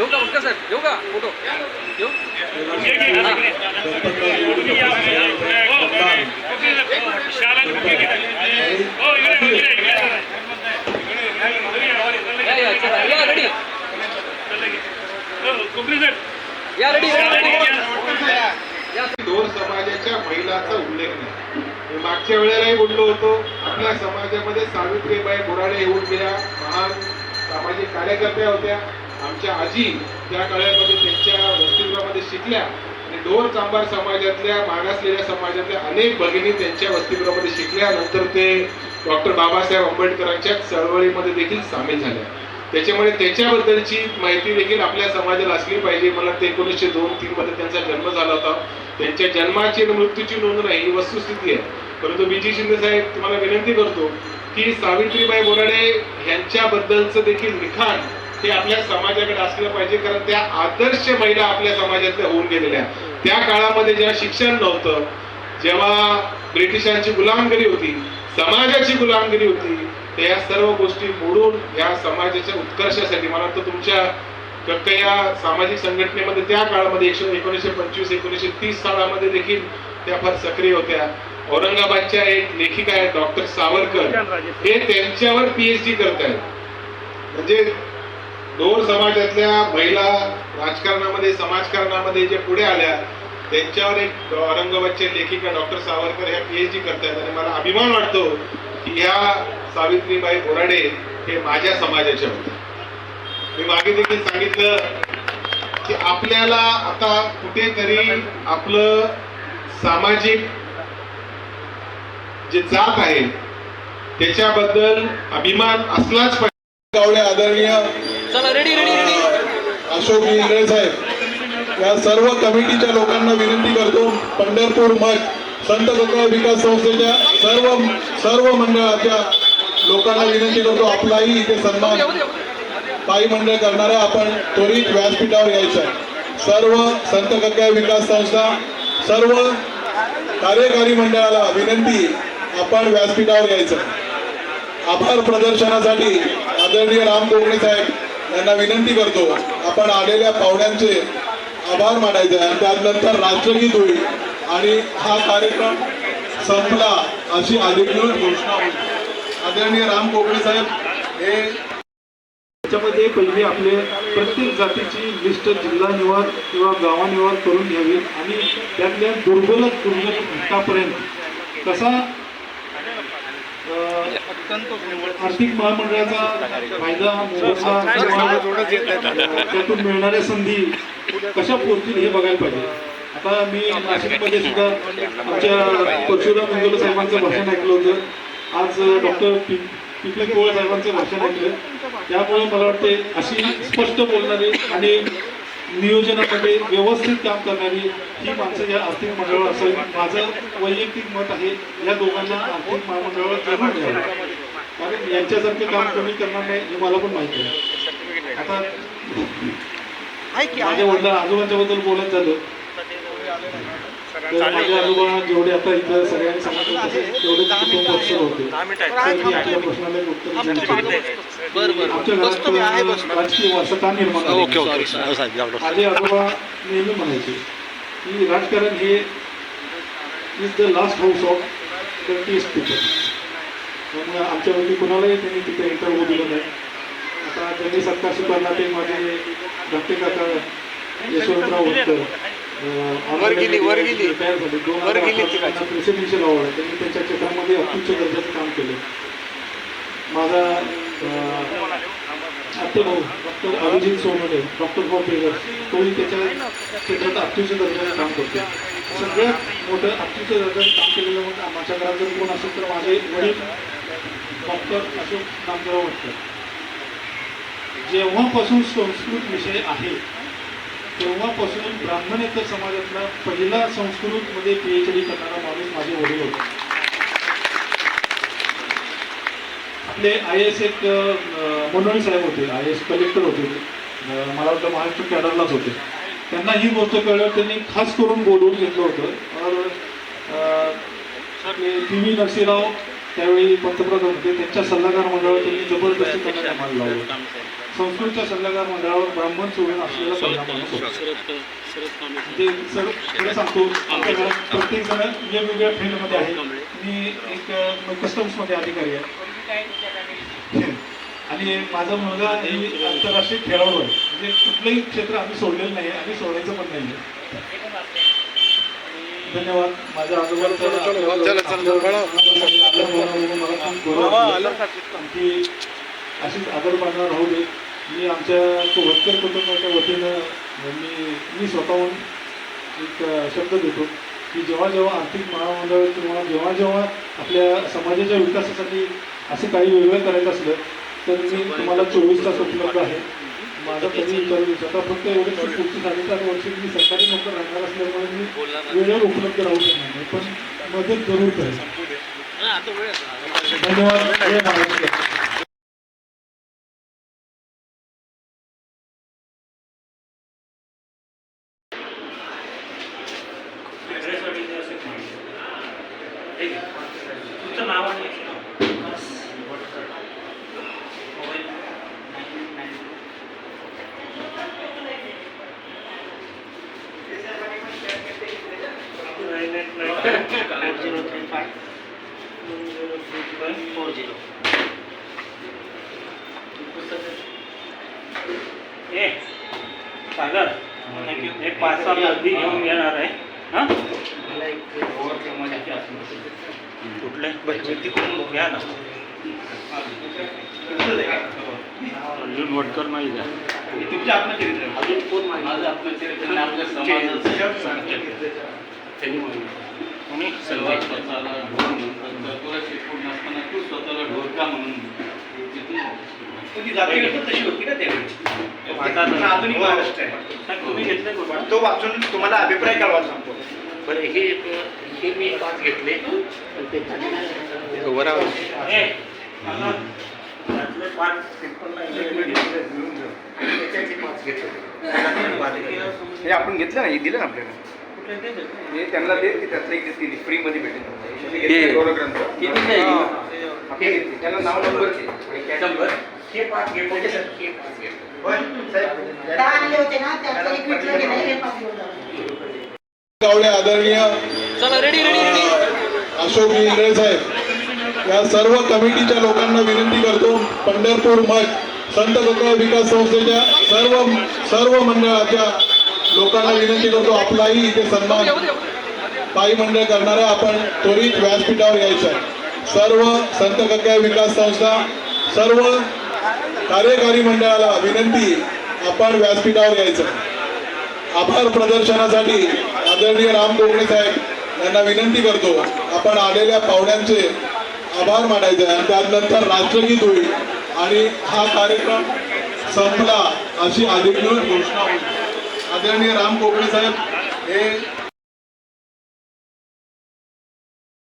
घेऊ का उठका साहेब? येऊ का फोटो? घेऊ? या रेडी. या रेडी दोन समाजाच्या महिलांचा उल्लेख नाही. मी मागच्या वेळेलाही बोललो होतो आपल्या समाजामध्ये सावित्रीबाई बोराडे होऊन गेल्या महान सामाजिक कार्यकर्त्या होत्या. आमच्या आजी त्या काळामध्ये त्यांच्या वसतिगृहामध्ये शिकल्या आणि डोर चांबार समाजातल्या मागासलेल्या समाजातल्या अनेक भगिनी त्यांच्या वसतिगृहामध्ये शिकल्या. नंतर ते डॉक्टर बाबासाहेब आंबेडकरांच्या चळवळीमध्ये देखील सामील झाल्या. त्याच्यामुळे त्याच्याबद्दलची माहिती देखील आपल्या समाजाला असली पाहिजे. मला ते एकोणीसशे दोन तीन मध्ये त्यांचा जन्म झाला होता. त्यांच्या जन्माची आणि मृत्यूची नोंद नाही ही वस्तुस्थिती आहे. परंतु विजय शिंदे साहेब तुम्हाला विनंती करतो की सावित्रीबाई बोराडे यांच्याबद्दलचं देखील लिखाण ते आपल्या समाजाकडे असलं पाहिजे कारण त्या आदर्श महिला आपल्या समाजातल्या होऊन गेलेल्या त्या काळामध्ये जेव्हा शिक्षण नव्हतं जेव्हा ब्रिटिशांची गुलामगिरी होती समाजाची गुलामगिरी होती तर या सर्व गोष्टी मोडून या समाजाच्या उत्कर्षासाठी मला वाटतं तुमच्या कक्क या सामाजिक संघटनेमध्ये त्या काळामध्ये एकशे एकोणीसशे पंचवीस एकोणीसशे तीस सालामध्ये देखील त्या फार सक्रिय होत्या. औरंगाबादच्या एक लेखिका आहेत डॉक्टर सावरकर हे त्यांच्यावर पीएचडी करत आहेत म्हणजे दोन समाजातल्या महिला राजकारणामध्ये समाजकारणामध्ये जे पुढे आल्या त्यांच्यावर एक औरंगाबादचे लेखिका डॉक्टर सावरकर ह्या पीएचडी करतात आणि मला अभिमान वाटतो की ह्या सावित्रीबाई बोराडे हे माझ्या समाजाच्या होत्या मी मागे देखील सांगितलं की आपल्याला आता कुठेतरी आपलं सामाजिक जे जात आहे त्याच्याबद्दल अभिमान असलाच पाहिजे. आदरणीय चला ready ready ready Ashok Ingale saheb या सर्व कमिटीच्या लोकांना विनंती करतो पंढरपूर मठ संत तुकाराम विकास संस्थेच्या सर्व सर्व मंडळाच्या लोकांना विनंती करतो आपलाही इथे सन्मान. पायी मंडळ करणारा आपण त्वरित व्यासपीठावर यायचं आहे. सर्व संत कक्का विकास संस्था सर्व कार्यकारी मंडळाला विनंती आपण व्यासपीठावर यायचं आभार प्रदर्शनासाठी आदरणीय राम कोकणे साहेब यांना विनंती करतो आपण आलेल्या पाहुण्यांचे आभार मानायचे आणि त्यानंतर राष्ट्रगीत होईल. आणि हा कार्यक्रम संपला अशी अधिकृत घोषणा होईल. आदरणीय राम कोकणे साहेब हे त्याच्यामध्ये पहिले आपले प्रत्येक जातीची लिस्ट जिल्हा निवार किंवा गावानिवार करून घ्यावी आणि त्यातल्या दुर्बल दुर्बल घटकापर्यंत कसा आर्थिक महामंडळाचा फायदा त्यातून मिळणाऱ्या संधी कशा पोहोचतील हे बघायला पाहिजे आता मी नाशिकमध्ये सुद्धा आमच्या परशुराम मंगल साहेबांचं भाषण ऐकलं होतं आज डॉक्टर पि पिपले पोळ साहेबांचं भाषण ऐकलं त्यामुळे मला वाटते अशी स्पष्ट बोलणारी आणि नियोजनामध्ये व्यवस्थित काम करणारी ही माणसं या आर्थिक मंडळावर असावी. माझं वैयक्तिक मत आहे या दोघांना आर्थिक महामंडळावर जरूर घ्यावं कारण यांच्यासारखं काम कोणी करणार नाही हे मला पण माहिती आहे. आता माझ्या वडिला आजोबांच्या बद्दल बोलत झालं. जेवढे आता इथं सगळ्यांनी सांगितलं तसे तेवढे कुटुंब वर्ष होते. तर मी आपल्या प्रश्नाला एक उत्तर देऊ शकतो. बर बर. आमच्या घरात राजकीय वारसा का निर्माण झाला? ओके. ओके माझे आजोबा नेहमी म्हणायचे की राजकारण हे is the last house of countries people त्यामुळे आमच्यापैकी कुणालाही त्यांनी तिथे इंटरव्ह्यू दिला नाही. आता ज्यांनी सत्ता स्वीकारला ते माझे धाकटे काका यशवंतराव होतकर वर गेली, वर गेली. वर गेली प्रेसिडेन्शियल अवॉर्ड आहे त्यांनी त्यांच्या क्षेत्रामध्ये अत्युच्च दर्जाचं काम केलं. माझा अं, आत्तेभाऊ डॉक्टर अभिजित सोनवणे डॉक्टर भाऊ तोही त्याच्या क्षेत्रात अत्युच्च दर्जाचं काम करतो सगळ्यात मोठं अत्युच्च दर्जाचं काम केलेलं म्हणजे माझ्या घरात जर कोण असेल तर माझे वडील डॉक्टर अशोक नामदेव वाटतं जेव्हापासून संस्कृत विषय आहे तेव्हापासून ब्राह्मणेतर समाजातला पहिला संस्कृतमध्ये म्हणजे पी एच डी करणारा माणूस माझे वडील होते. आपले आय एस एक मनोळी साहेब होते आय एस कलेक्टर होते. मला वाटतं महाराष्ट्र कॅडरलाच होते. त्यांना ही गोष्ट कळल्यावर त्यांनी खास करून बोलवून घेतलं होतं. और पी व्ही नरसिंहराव त्यावेळी पंतप्रधान होते. त्यांच्या सल्लागार मंडळावर त्यांनी जबरदस्ती करण्याचा मान लावला. संस्कृतच्या सल्लागार मंडळावर ब्राह्मण सोडून असलेला सांगतो. आमच्या घरात प्रत्येक जण वेगवेगळ्या फील्डमध्ये आहे मी एक कस्टम्समध्ये अधिकारी आहे. आणि माझा मुलगा ही आंतरराष्ट्रीय खेळाडू आहे. म्हणजे कुठलंही क्षेत्र आम्ही सोडलेलं नाही आणि सोडायचं पण नाही धन्यवाद. माझ्या अगोदर आमची अशीच आदर बांधणार राहू दे. मी आमच्या वतकर कुटुंबाच्या वतीनं मी मी स्वतःहून एक शब्द देतो की जेव्हा जेव्हा आर्थिक महामंडळ किंवा जेव्हा जेव्हा आपल्या समाजाच्या विकासासाठी असं काही वेगळं करायचं असलं तर मी तुम्हाला चोवीस तास उपलब्ध आहे. माझा कधी. स्वतः फक्त एवढं पुढची साडेचार वर्ष मी सरकारी नोकर राहणार असल्यामुळे मी वेळेवर उपलब्ध राहू शकणार नाही पण मदत जरूर करेल. धन्यवाद जय महाराष्ट्र तुमचं नाव आणि zero three five five four zero A Sagar एक पाच सहा गर्दी घेऊन येणार आहे. हां? मला एक कुठले? तिकडून घ्या ना. अर्जुन वडकर नाही द्या तुमच्या आत्मचरित्र अजून कोण माझं आत्मचरित्र आपल्या समाजाचं कोणी सर्वात स्वतःला ढोर म्हणतात तुला शिकवून नसताना तू स्वतःला ढोर का म्हणून ती जाती तशी होती ना त्यावेळी. आधुनिक महाराष्ट्र आहे. तुम्ही घेतले तो वाचून तुम्हाला अभिप्राय कळवा सांगतो. बरं हे हे मी पाच घेतले. हे हे आपण घेतलं ना हे दिलं ना आपल्याला. हे त्यांना दे की त्यातलं एक देतील फ्री मध्ये भेटेल गौरवग्रंथ. हे. त्यांना नाव नंबर दे. आणि काय- शंभर. हे पाच घेतले हे पाच घेतले होय, साहेब. दहा आणले होते ना? त्यातलं एक विकलं गेलं हे पाच घेऊन गावडे आदरणीय चला ready ready ready Ashok Ingale saheb. या सर्व कमिटीच्या लोकांना विनंती करतो पंढरपूर मठ संत गोपाळ विकास संस्थेच्या सर्व सर्व मंडळाच्या लोकांना विनंती करतो आपलाही इथे सन्मान. पायी मंडळ करणारा आपण त्वरित व्यासपीठावर यायचं. सर्व संत कक्या विकास संस्था सर्व कार्यकारी मंडळाला विनंती आपण व्यासपीठावर यायचं. आभार प्रदर्शनासाठी आदरणीय राम कोकणे साहेब यांना विनंती करतो आपण आलेल्या पाहुण्यांचे आभार मानायचे आहे आणि त्यानंतर राष्ट्रगीत होईल. आणि हा कार्यक्रम संपला अशी अधिकृत घोषणा होईल. आदरणीय राम कोकणे साहेब हे